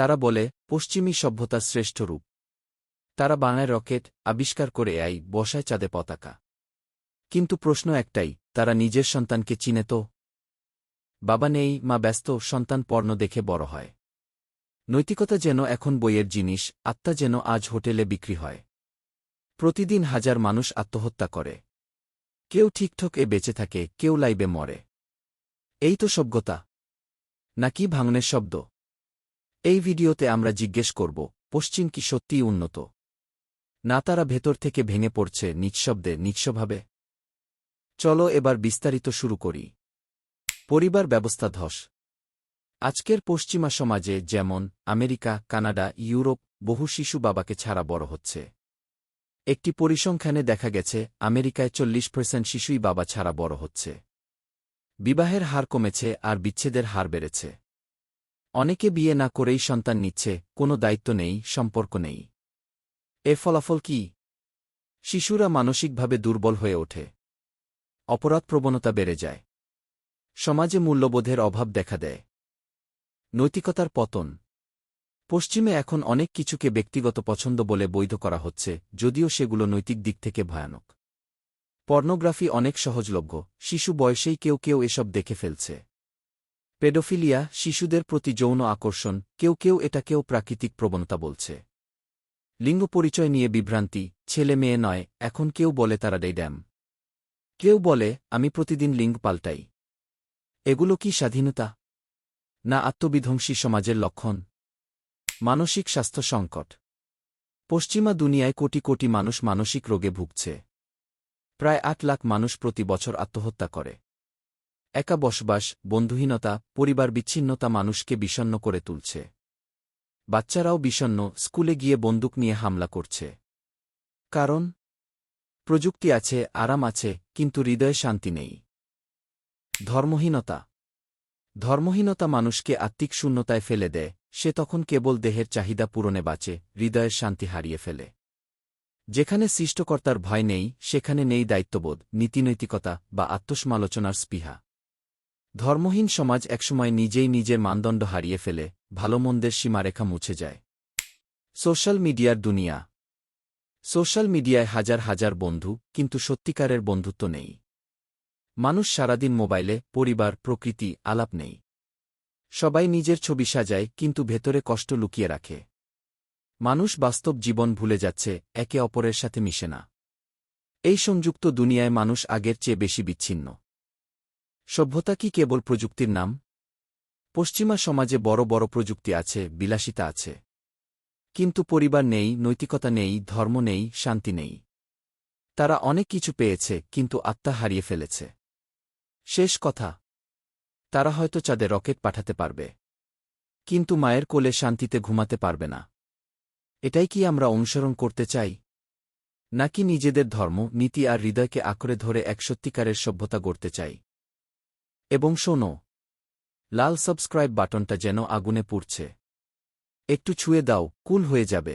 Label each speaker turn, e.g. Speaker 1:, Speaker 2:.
Speaker 1: তারা বলে পশ্চিমী সভ্যতার শ্রেষ্ঠ রূপ। তারা বানায় রকেট, আবিষ্কার করে আই বসায় চাঁদে পতাকা। কিন্তু প্রশ্ন একটাই, তারা নিজের সন্তানকে চিনে তো? বাবা নেই, মা ব্যস্ত, সন্তান পর্ণ দেখে বড় হয়। নৈতিকতা যেন এখন বইয়ের জিনিস, আত্মা যেন আজ হোটেলে বিক্রি হয়। প্রতিদিন হাজার মানুষ আত্মহত্যা করে। কেউ ঠিকঠক এ বেঁচে থাকে, কেউ লাইবে মরে। এই তো সভ্যতা। নাকি ভাঙনের শব্দ? এই ভিডিওতে আমরা জিজ্ঞেস করব, পশ্চিম কি সত্যিই উন্নত? না তারা ভেতর থেকে ভেঙে পড়ছে নিঃশব্দে নিঃস্বভাবে চলো এবার বিস্তারিত শুরু করি। পরিবার ব্যবস্থা ধস। আজকের পশ্চিমা সমাজে যেমন আমেরিকা, কানাডা, ইউরোপ, বহু শিশু বাবাকে ছাড়া বড় হচ্ছে। একটি পরিসংখ্যানে দেখা গেছে, আমেরিকায় চল্লিশ পার্সেন্ট শিশুই বাবা ছাড়া বড় হচ্ছে। বিবাহের হার কমেছে আর বিচ্ছেদের হার বেড়েছে। অনেকে বিয়ে না করেই সন্তান নিচ্ছে, কোনো দায়িত্ব নেই, সম্পর্ক নেই। এর ফলাফল কি? শিশুরা মানসিকভাবে দুর্বল হয়ে ওঠে। অপরাধ প্রবণতা বেড়ে যায়। সমাজে মূল্যবোধের অভাব দেখা দেয়। নৈতিকতার পতন। পশ্চিমে এখন অনেক কিছুকে ব্যক্তিগত পছন্দ বলে বৈধ করা হচ্ছে, যদিও সেগুলো নৈতিক দিক থেকে ভয়ানক। পর্নোগ্রাফি অনেক সহজলভ্য, শিশু বয়সেই কেউ কেউ এসব দেখে ফেলছে। পেডোফিলিয়া শিশুদের প্রতি যৌন আকর্ষণ, কেউ কেউ এটাকেও প্রাকৃতিক প্রবণতা বলছে। লিঙ্গ পরিচয় নিয়ে বিভ্রান্তি, ছেলে মেয়ে নয়, এখন কেউ বলে তারা ড্যাম। কেউ বলে, আমি প্রতিদিন লিঙ্গ পাল্টাই। এগুলো কি স্বাধীনতা? না আত্মবিধ্বংসী সমাজের লক্ষণ? মানসিক স্বাস্থ্য সংকট। পশ্চিমা দুনিয়ায় কোটি কোটি মানুষ মানসিক রোগে ভুগছে। প্রায় আট লাখ মানুষ প্রতি বছর আত্মহত্যা করে। একা বসবাস, বন্ধুহীনতা পরিবার বিচ্ছিন্নতা মানুষকে বিষণ্ন করে তুলছে। বাচ্চারাও বিষণ্ন স্কুলে গিয়ে বন্দুক নিয়ে হামলা করছে। কারণ? প্রযুক্তি আছে, আরাম আছে, কিন্তু হৃদয়ে শান্তি নেই। ধর্মহীনতা। ধর্মহীনতা মানুষকে আত্মিক শূন্যতায় ফেলে দেয়, সে তখন কেবল দেহের চাহিদা পূরণে বাঁচে, হৃদয়ের শান্তি হারিয়ে ফেলে। যেখানে সৃষ্টকর্তার ভয় নেই, সেখানে নেই দায়িত্ববোধ, নীতিনৈতিকতা বা আত্মসমালোচনার স্পৃহা। ধর্মহীন সমাজ একসময় নিজেই নিজের মানদণ্ড হারিয়ে ফেলে ভালো মন্দের সীমারেখা মুছে যায়। সোশ্যাল মিডিয়ার দুনিয়া। সোশ্যাল মিডিয়ায় হাজার হাজার বন্ধু, কিন্তু সত্যিকারের বন্ধুত্ব নেই। মানুষ সারাদিন মোবাইলে, পরিবার, প্রকৃতি, আলাপ নেই। সবাই নিজের ছবি সাজায়, কিন্তু ভেতরে কষ্ট লুকিয়ে রাখে। মানুষ বাস্তব জীবন ভুলে যাচ্ছে, একে অপরের সাথে মিশে না। এই সংযুক্ত দুনিয়ায় মানুষ আগের চেয়ে বেশি বিচ্ছিন্ন। সভ্যতা কি কেবল প্রযুক্তির নাম? পশ্চিমা সমাজে বড় বড় প্রযুক্তি আছে, বিলাসিতা আছে। কিন্তু পরিবার নেই, নৈতিকতা নেই, ধর্ম নেই, শান্তি নেই। তারা অনেক কিছু পেয়েছে, কিন্তু আত্মা হারিয়ে ফেলেছে। শেষ কথা, তারা হয়তো চাঁদে রকেট পাঠাতে পারবে। কিন্তু মায়ের কোলে শান্তিতে ঘুমাতে পারবে না। এটাই কি আমরা অনুসরণ করতে চাই? নাকি নিজেদের ধর্ম, নীতি আর হৃদয়কে আঁকড়ে ধরে এক সত্যিকারের সভ্যতা গড়তে চাই? এবং শোনো লাল সাবস্ক্রাইব বাটনটা যেন আগুনে পুড়ছে। একটু ছুঁয়ে দাও কুল হয়ে যাবে।